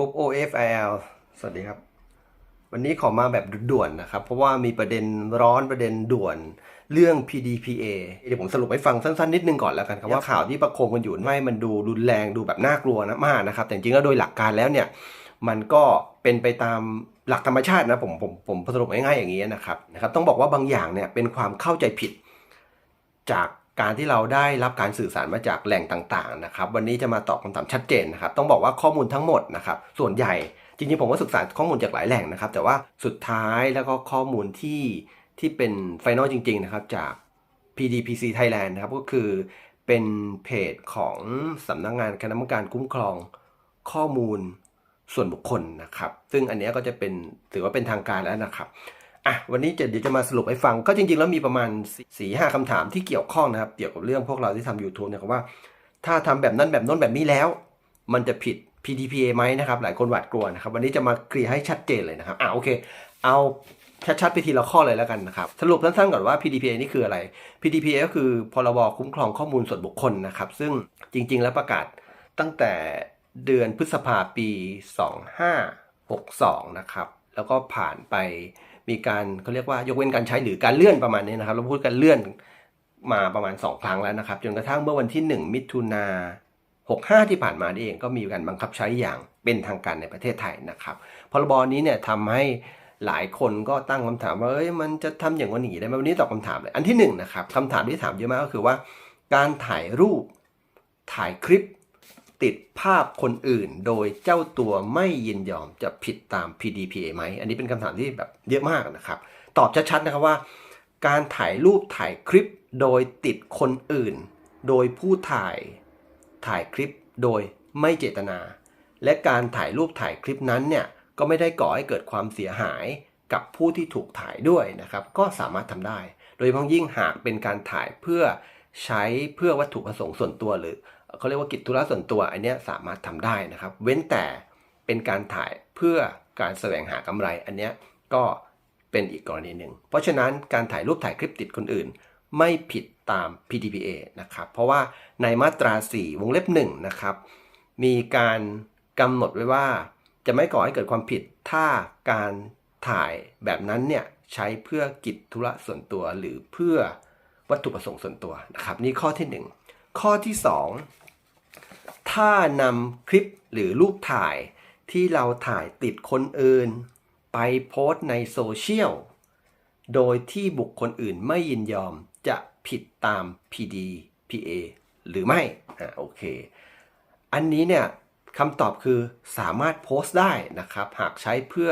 กรุ๊ป OFL สวัสดีครับ วันนี้ขอมาแบบด่วนๆนะครับ เพราะว่ามีประเด็นร้อนประเด็นด่วนเรื่อง PDPA เดี๋ยวผมสรุปให้ฟังสั้นๆนิดนึงก่อนแล้วกันครับว่าข่าวที่ประโคมกันอยู่ไม่มันดูรุนแรงดูแบบน่ากลัวนะมากนะครับ แต่จริงๆแล้วโดยหลักการแล้วเนี่ย มันก็เป็นไปตามหลักธรรมชาตินะผมผมผมสรุปง่ายๆอย่างนี้นะครับนะครับ ต้องบอกว่าบางอย่างเนี่ยเป็นความเข้าใจผิดจาก การที่เราได้รับการสื่อสารมาจากแหล่งต่างๆนะครับวันนี้จะมาตอบคำถามชัดเจนนะครับต้องบอกว่าข้อมูลทั้งหมดนะครับส่วนใหญ่จริงๆผมก็ศึกษาข้อมูลจากหลายแหล่งนะครับ แต่ว่าสุดท้ายแล้วก็ข้อมูลที่ที่เป็นไฟนอลจริง ๆ นะครับจาก PDPC Thailand นะครับก็คือเป็นเพจของสำนักงานคณะกรรมการคุ้มครองข้อมูลส่วนบุคคลนะครับ ซึ่งอันนี้ก็จะเป็นถือว่าเป็นทางการแล้วนะครับ อะวันนี้จะเดี๋ยวจะมาสรุปให้ฟัง ก็จริงๆ แล้วมีประมาณ4ี่ห้าคำถามที่เกี่ยวข้องนะครับ เกี่ยวกับเรื่องพวกเราที่ทำ YouTube เนี่ยครับว่า ถ้าทำแบบนั้นแบบน้นแบบนี้แล้ว มันจะผิด PDPA ไหมนะครับ หลายคนหวาดกลัวนะครับ วันนี้จะมาเคลียร์ให้ชัดเจนเลยนะครับอะโอเค เอาชัดๆไปทีละข้อเลยแล้วกันนะครับ สรุปสั้นๆก่อนว่า PDPA นี่คืออะไร PDPA ก็คือพรบคุ้มครองข้อมูลส่วนบุคคลนะครับ ซึ่งจริง ๆ แล้วประกาศตั้งแต่เดือนพฤษภาปี 2562 นะครับ แล้วก็ผ่านไป มีการเขาเรียกว่ายกเว้นการใช้หรือการเลื่อนประมาณนี้นะครับ เราพูดกันเลื่อนมาประมาณ 2 ครั้งแล้วนะครับ จนกระทั่งเมื่อวันที่ 1 มิถุนา65 ที่ผ่านมานี่เองก็มีการบังคับใช้อย่างเป็นทางการในประเทศไทยนะครับพรบนี้เนี่ยทำให้หลายคนก็ตั้งคำถามว่าเอ้ยมันจะทำอย่างวันนี้ได้ไหมวันนี้ตอบคำถามเลยอันที่หนึ่งนะครับคำถามที่ถามเยอะมากก็คือว่า การถ่ายรูปถ่ายคลิป ติดภาพคนอื่น โดยเจ้าตัวไม่ยินยอมจะผิดตาม PDPA ไหม อันนี้เป็นคำถามที่แบบเยอะมากนะครับ ตอบชัดๆนะครับว่า การถ่ายรูปถ่ายคลิปโดยติดคนอื่น โดยผู้ถ่ายถ่ายคลิปโดยไม่เจตนา และการถ่ายรูปถ่ายคลิปนั้นเนี่ยก็ไม่ได้ก่อให้เกิดความเสียหายกับผู้ที่ถูกถ่ายด้วยนะครับ ก็สามารถทำได้ โดยเฉพาะยิ่งหากเป็นการถ่ายเพื่อใช้เพื่อวัตถุประสงค์ส่วนตัวหรือ เขาเรียกว่ากิจธุระส่วนตัวอันนี้สามารถทำได้นะครับ เว้นแต่เป็นการถ่ายเพื่อการแสวงหากำไร อันนี้ก็เป็นอีกกรณีหนึ่ง เพราะฉะนั้นการถ่ายรูปถ่ายคลิปติดคนอื่น ไม่ผิดตาม PDPA นะครับ เพราะว่าในมาตรา 4 วงเล็บ1นะครับ มีการกำหนดไว้ว่า จะไม่ก่อให้เกิดความผิดถ้าการถ่ายแบบนั้นเนี่ยใช้เพื่อกิจธุระส่วนตัวหรือเพื่อวัตถุประสงค์ส่วนตัวนะครับ นี่ข้อที่ 1 ข้อที่ 2 ถ้านำคลิปหรือรูปถ่ายที่เราถ่ายติดคนอื่น ไปโพสต์ในโซเชียล โดยที่บุคคลอื่นไม่ยินยอมจะผิดตาม PDPA หรือไม่อ่าโอเค อันนี้เนี่ยคำตอบคือสามารถโพสต์ได้นะครับ หากใช้เพื่อ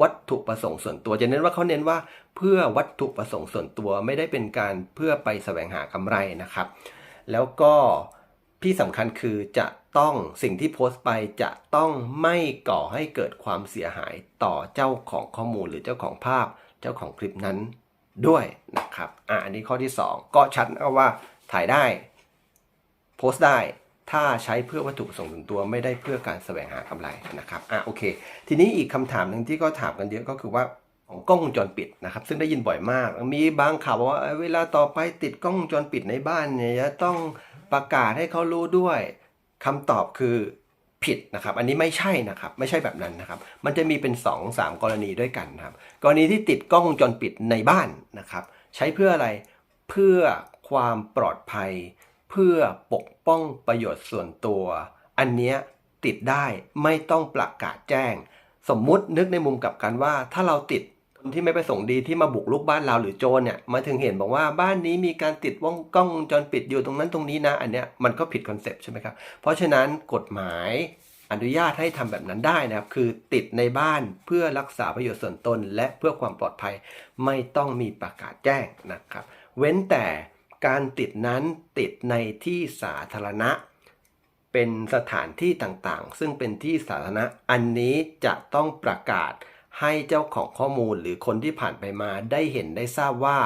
วัตถุประสงค์ส่วนตัว จะเน้นว่าเขาเน้นว่าเพื่อวัตถุประสงค์ส่วนตัวไม่ได้เป็นการเพื่อไปแสวงหากำไรนะครับ แล้วก็ที่สำคัญคือจะต้องสิ่งที่โพสต์ไปจะต้องไม่ก่อให้เกิดความเสียหายต่อเจ้าของข้อมูลหรือเจ้าของภาพ เจ้าของคลิปนั้นด้วยนะครับอะอันนี้ข้อที่ 2 ก็ชัดนะว่าถ่ายได้ โพสต์ได้ถ้าใช้เพื่อวัตถุประสงค์ส่วนตัวไม่ได้เพื่อการแสวงหากำไรนะครับอะโอเค ทีนี้อีกคำถามหนึ่งที่ก็ถามกันเยอะก็คือว่า ของกล้องวงจรปิดนะครับ ซึ่งได้ยินบ่อยมาก มีบางข่าวว่าเวลาต่อไปติดกล้องวงจรปิดในบ้านเนี่ยจะต้องประกาศให้เขารู้ด้วยคำตอบคือผิดนะครับ อันนี้ไม่ใช่นะครับ ไม่ใช่แบบนั้นนะครับ มันจะมีเป็น 2 3 กรณีด้วยกันนะครับ กรณีที่ติดกล้องวงจรปิดในบ้านนะครับ ใช้เพื่ออะไรเพื่อความปลอดภัย เพื่อปกป้องประโยชน์ส่วนตัว อันเนี้ยติดได้ไม่ต้องประกาศแจ้ง สมมุตินึกในมุมกลับกันว่า ถ้าเราติด ที่ไม่ประสงค์ดีที่มาบุกลุกบ้านเราหรือโจรเนี่ยมาถึงเห็นบอกว่าบ้านนี้มีการติดวงกล้องวงจรปิดอยู่ตรงนั้นตรงนี้นะอันเนี้ยมันก็ผิดคอนเซปต์ใช่ไหมครับเพราะฉะนั้นกฎหมายอนุญาตให้ทำแบบนั้นได้นะครับ คือติดในบ้านเพื่อรักษาประโยชน์ส่วนตน และเพื่อความปลอดภัยไม่ต้องมีประกาศแจ้งนะครับ เว้นแต่การติดนั้นติดในที่สาธารณะ เป็นสถานที่ต่างๆ ซึ่งเป็นที่สาธารณะอันนี้จะต้องประกาศ ให้เจ้าของข้อมูลหรือคนที่ผ่านไปมาได้เห็นได้ทราบว่า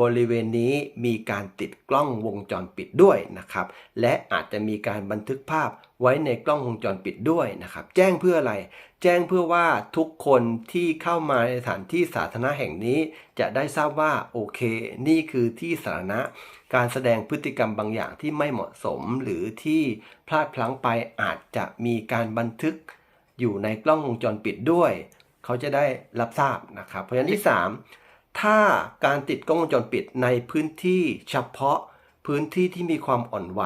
บริเวณนี้มีการติดกล้องวงจรปิดด้วยนะครับ และอาจจะมีการบันทึกภาพไว้ในกล้องวงจรปิดด้วยนะครับ แจ้งเพื่ออะไร แจ้งเพื่อว่าทุกคนที่เข้ามาในสถานที่สาธารณะแห่งนี้ จะได้ทราบว่าโอเค นี่คือที่สาธารณะ การแสดงพฤติกรรมบางอย่างที่ไม่เหมาะสมหรือที่พลาดพลั้งไปอาจจะมีการบันทึกอยู่ในกล้องวงจรปิดด้วย เขาจะได้รับทราบนะครับ เพราะฉะนั้นที่ 3 ถ้าการติดกล้องวงจรปิดในพื้นที่เฉพาะพื้นที่ที่มีความอ่อนไหว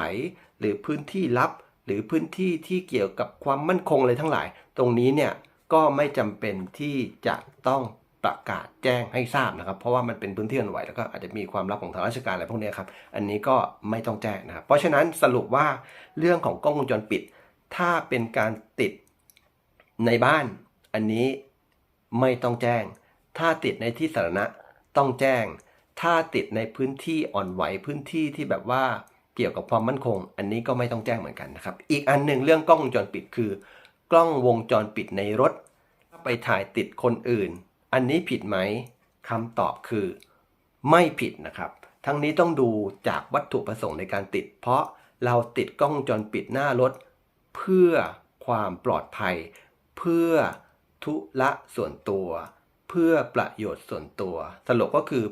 หรือพื้นที่ลับ หรือพื้นที่ที่เกี่ยวกับความมั่นคงอะไรทั้งหลาย ตรงนี้เนี่ยก็ไม่จำเป็นที่จะต้องประกาศแจ้งให้ทราบนะครับ เพราะว่ามันเป็นพื้นที่อ่อนไหวแล้วก็อาจจะมีความลับของทางราชการอะไรพวกนี้ครับ อันนี้ก็ไม่ต้องแจ้งนะครับ เพราะฉะนั้นสรุปว่าเรื่องของกล้องวงจรปิด ถ้าเป็นการติดในบ้าน อันนี้ ไม่ต้องแจ้ง ถ้าติดในที่สาธารณะต้องแจ้ง ถ้าติดในพื้นที่อ่อนไหวพื้นที่ที่แบบว่าเกี่ยวกับความมั่นคง อันนี้ก็ไม่ต้องแจ้งเหมือนกันนะครับ อีกอันหนึ่งเรื่องกล้องวงจรปิดคือ กล้องวงจรปิดในรถถ้าไปถ่ายติดคนอื่น อันนี้ผิดไหมคำตอบคือ ไม่ผิดนะครับ ทั้งนี้ต้องดูจากวัตถุประสงค์ในการติด เพราะเราติดกล้องวงจรปิดหน้ารถ เพื่อความปลอดภัย เพื่อ ธุระส่วนตัว เพื่อประโยชน์ส่วนตัวสรุปก็คือ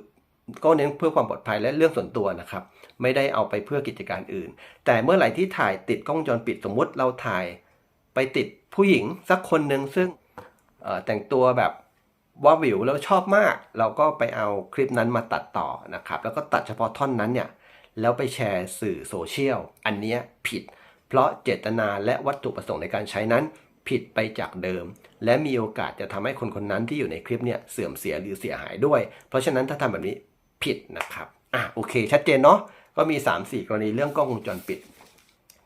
ก็เน้นเพื่อความปลอดภัยและเรื่องส่วนตัวนะครับ ไม่ได้เอาไปเพื่อกิจการอื่น แต่เมื่อไหร่ที่ถ่ายติดกล้องจรปิดสมมุติเราถ่าย ไปติดผู้หญิงสักคนหนึ่งซึ่งแต่งตัวแบบว่าวิวแล้วชอบมาก เราก็ไปเอาคลิปนั้นมาตัดต่อนะครับ แล้วก็ตัดเฉพาะท่อนนั้นเนี่ยแล้วไปแชร์สื่อโซเชียลอันเนี้ยผิด เพราะเจตนาและวัตถุประสงค์ในการใช้นั้น ผิดไปจากเดิม และมีโอกาสจะทำให้คนคนนั้นที่อยู่ในคลิปเนี่ยเสื่อมเสียหรือเสียหายด้วย เพราะฉะนั้นถ้าทำแบบนี้ผิดนะครับอะโอเค ชัดเจนเนาะก็มี 3-4 กรณีเรื่องกล้องวงจรปิด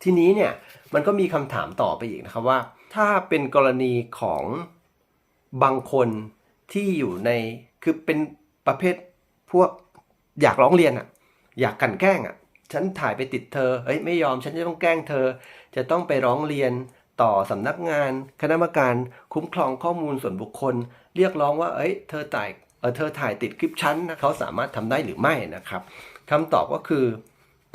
ทีนี้เนี่ยมันก็มีคำถามต่อไปอีกนะครับว่า ถ้าเป็นกรณีของบางคนที่อยู่ในคือเป็นประเภทพวกอยากร้องเรียนอะอยากกันแกล้งอะฉันถ่ายไปติดเธอเฮ้ยไม่ยอมฉันจะต้องแกล้งเธอ จะต้องไปร้องเรียน ต่อสำนักงาน คณะกรรมการคุ้มครองข้อมูลส่วนบุคคล เรียกร้องว่า เอ้ย เธอถ่ายเออเธอถ่ายติดคลิปฉันนะเขาสามารถทำได้หรือไม่นะครับคำตอบก็คือ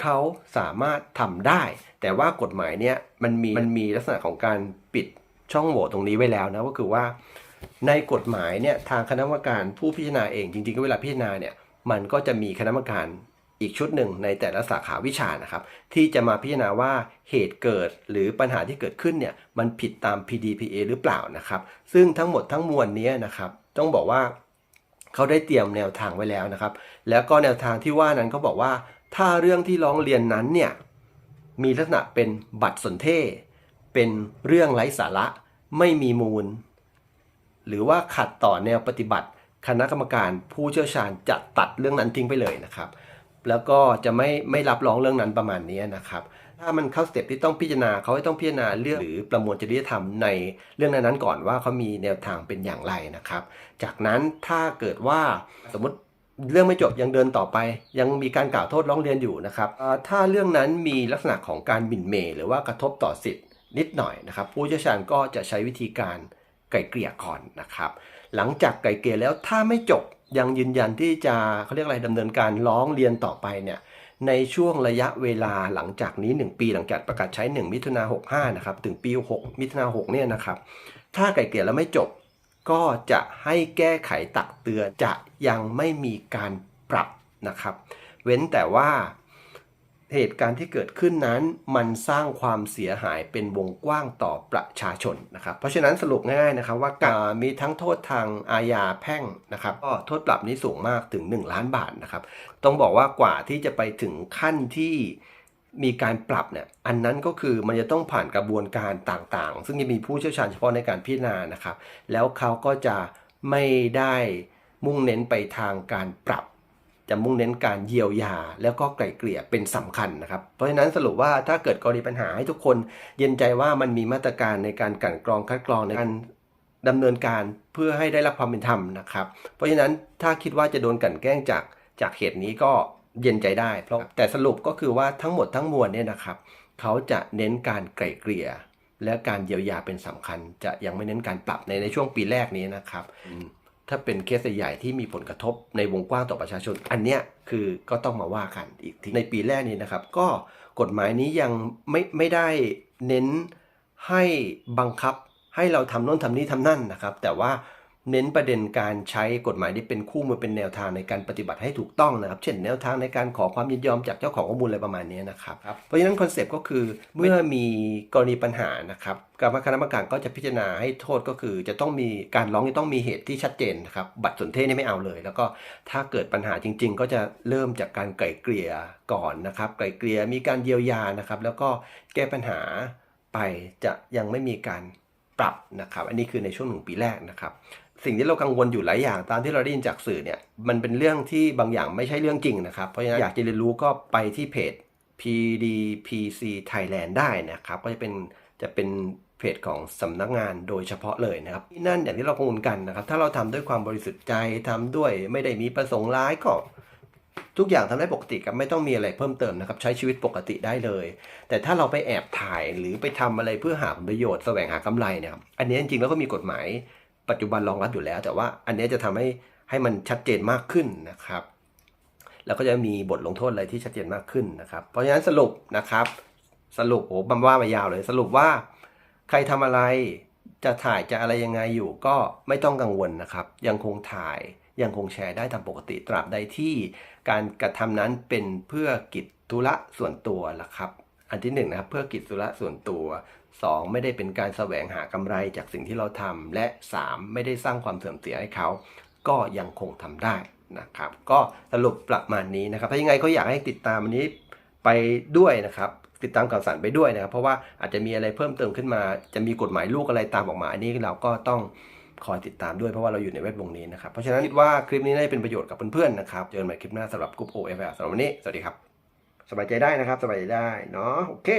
เขาสามารถทำได้ แต่ว่ากฎหมายเนี่ยมันมีมันมีลักษณะของการปิดช่องโหว่ตรงนี้ไว้แล้วนะก็คือว่า ในกฎหมายเนี่ยทางคณะกรรมการผู้พิจารณาเองจริงๆก็เวลาพิจารณาเนี่ยมันก็จะมีคณะกรรมการ อีกชุดหนึ่งในแต่ละสาขาวิชานะครับ ที่จะมาพิจารณาว่าเหตุเกิดหรือปัญหาที่เกิดขึ้นเนี่ยมันผิดตาม PDPA หรือเปล่านะครับ ซึ่งทั้งหมดทั้งมวลนี้นะครับ ต้องบอกว่าเขาได้เตรียมแนวทางไว้แล้วนะครับ แล้วก็แนวทางที่ว่านั้นเขาบอกว่า ถ้าเรื่องที่ร้องเรียนนั้นเนี่ยมีลักษณะเป็นบัตรสนเทศเป็นเรื่องไร้สาระไม่มีมูล หรือว่าขัดต่อแนวปฏิบัติ คณะกรรมการผู้เชี่ยวชาญจะตัดเรื่องนั้นทิ้งไปเลยนะครับ แล้วก็จะไม่ไม่รับรองเรื่องนั้นประมาณนี้นะครับ ถ้ามันเข้าสเต็ปที่ต้องพิจารณาเขาให้ต้องพิจารณาเรื่องหรือประมวลจริยธรรมในเรื่องนั้นๆก่อนว่าเขามีแนวทางเป็นอย่างไรนะครับ จากนั้นถ้าเกิดว่าสมมติเรื่องไม่จบยังเดินต่อไป ยังมีการกล่าวโทษร้องเรียนอยู่นะครับถ้าเรื่องนั้นมีลักษณะของการหมิ่นเมหรือว่ากระทบต่อสิทธิ์นิดหน่อยนะครับ ผู้เชี่ยวชาญก็จะใช้วิธีการไกลเกลี่ยก่อนนะครับ หลังจากไกลเกลี่ยแล้วถ้าไม่จบ ยังยืนยันที่จะเขาเรียกอะไรดำเนินการร้องเรียนต่อไปเนี่ยในช่วงระยะเวลาหลังจากนี้ 1 ปีหลังจากประกาศใช้ 1 มิถุนา65 นะครับ ถึงปี 6 มิถุนา6เนี่ยนะครับ ถ้าไก่เกลี่ยแล้วไม่จบ ก็จะให้แก้ไขตักเตือนจะยังไม่มีการปรับนะครับ เว้นแต่ว่า เหตุการณ์ที่เกิดขึ้นนั้นมันสร้างความเสียหายเป็นวงกว้างต่อประชาชนนะครับ เพราะฉะนั้นสรุปง่ายๆนะครับว่าการมีทั้งโทษทางอาญาแพ่งนะครับก็โทษปรับนี้สูงมากถึง 1 ล้านบาทนะครับต้องบอกว่ากว่าที่จะไปถึงขั้นที่มีการปรับเนี่ยอันนั้นก็คือมันจะต้องผ่านกระบวนการต่างๆ ซึ่งจะมีผู้เชี่ยวชาญเฉพาะในการพิจารณานะครับ แล้วเขาก็จะไม่ได้มุ่งเน้นไปทางการปรับ จะมุ่งเน้นการเยียวยา แล้วก็ไกล่เกลี่ยเป็นสำคัญนะครับ เพราะฉะนั้นสรุปว่าถ้าเกิดกรณีปัญหาให้ทุกคนเย็นใจว่ามันมีมาตรการในการกันกรองคัดกรองในการดำเนินการเพื่อให้ได้รับความเป็นธรรมนะครับ เพราะฉะนั้นถ้าคิดว่าจะโดนกลั่นแกล้งจากจากเหตุนี้ก็เย็นใจได้ เพราะแต่สรุปก็คือว่าทั้งหมดทั้งมวลเนี่ยนะครับ เขาจะเน้นการไกล่เกลี่ย และการเยียวยาเป็นสำคัญ จะยังไม่เน้นการปรับในในช่วงปีแรกนี้นะครับ ถ้าเป็นเคสใหญ่ที่มีผลกระทบในวงกว้างต่อประชาชน อันเนี้ยคือก็ต้องมาว่ากันอีกทีในปีแรกนี้นะครับ ก็กฎหมายนี้ยังไม่ไม่ได้เน้นให้บังคับให้เราทำโน่นทำนี่ทำนั่นนะครับ แต่ว่า เน้นประเด็นการใช้กฎหมายที่เป็นคู่มือเป็นแนวทางในการปฏิบัติให้ถูกต้องนะครับ เช่นแนวทางในการขอความยินยอมจากเจ้าของข้อมูลอะไรประมาณนี้นะครับ เพราะฉะนั้นคอนเซปต์ก็คือเมื่อมีกรณีปัญหานะครับกรรมคณะกรรมการก็จะพิจารณาให้โทษก็คือ จะต้องมีการร้องจะต้องมีเหตุที่ชัดเจนนะครับบัตรสนเทศนี่ไม่เอาเลย แล้วก็ถ้าเกิดปัญหาจริง ๆ ก็จะเริ่มจากการไกล่เกลี่ยก่อนนะครับ ไกล่เกลี่ยมีการเยียวยานะครับ แล้วก็แก้ปัญหาไปจะยังไม่มีการปรับนะครับ อันนี้คือในช่วงหนึ่งปีแรกนะครับ สิ่งที่เรากังวลอยู่หลายอย่างตามที่เราได้ยินจากสื่อเนี่ยมันเป็นเรื่องที่บางอย่างไม่ใช่เรื่องจริงนะครับ เพราะฉะนั้นอยากจะเรียนรู้ก็ไปที่เพจ PDPC Thailand ได้นะครับ ก็จะเป็นจะเป็นเพจของสำนักงานโดยเฉพาะเลยนะครับที่นั่นอย่างที่เรากังวลกันนะครับ ถ้าเราทำด้วยความบริสุทธิ์ใจทำด้วยไม่ได้มีประสงค์ร้ายก็ทุกอย่างทำได้ปกติครับไม่ต้องมีอะไรเพิ่มเติมนะครับ ใช้ชีวิตปกติได้เลย แต่ถ้าเราไปแอบถ่ายหรือไปทำอะไรเพื่อหาผลประโยชน์แสวงหากำไรเนี่ยครับอันนี้จริงๆแล้วก็มีกฎหมาย ปัจจุบันรองรับอยู่แล้ว แต่ว่าอันนี้จะทำให้ให้มันชัดเจนมากขึ้นนะครับ แล้วก็จะมีบทลงโทษอะไรที่ชัดเจนมากขึ้นนะครับ เพราะฉะนั้นสรุปนะครับ สรุปโอ้บัมว่ามายาวเลย สรุปว่าใครทำอะไรจะถ่ายจะอะไรยังไงอยู่ก็ไม่ต้องกังวลนะครับ ยังคงถ่ายยังคงแชร์ได้ตามปกติตราบใดที่การกระทำนั้นเป็นเพื่อกิจธุระส่วนตัวละครับ อันที่หนึ่งนะครับเพื่อกิจธุระส่วนตัว สองไม่ได้เป็นการแสวงหากำไรจากสิ่งที่เราทำและสามไม่ได้สร้างความเสื่อมเสียให้เขา ก็ยังคงทำได้นะครับ ก็สรุปประมาณนี้นะครับ ถ้ายังไงก็อยากให้ติดตามอันนี้ไปด้วยนะครับ ติดตามข่าวสารไปด้วยนะครับ เพราะว่าอาจจะมีอะไรเพิ่มเติมขึ้นมา จะมีกฎหมายลูกอะไรตามออกมา อันนี้เราก็ต้องคอยติดตามด้วยเพราะว่าเราอยู่ในแวดวงนี้นะครับ เพราะฉะนั้นคิดว่าคลิปนี้ได้เป็นประโยชน์กับเพื่อนๆนะครับ เจอกันใหม่คลิปหน้าสำหรับกลุ่ม OFL สำหรับวันนี้ สวัสดีครับ สบายใจได้นะครับ สบายใจได้เนาะ โอเค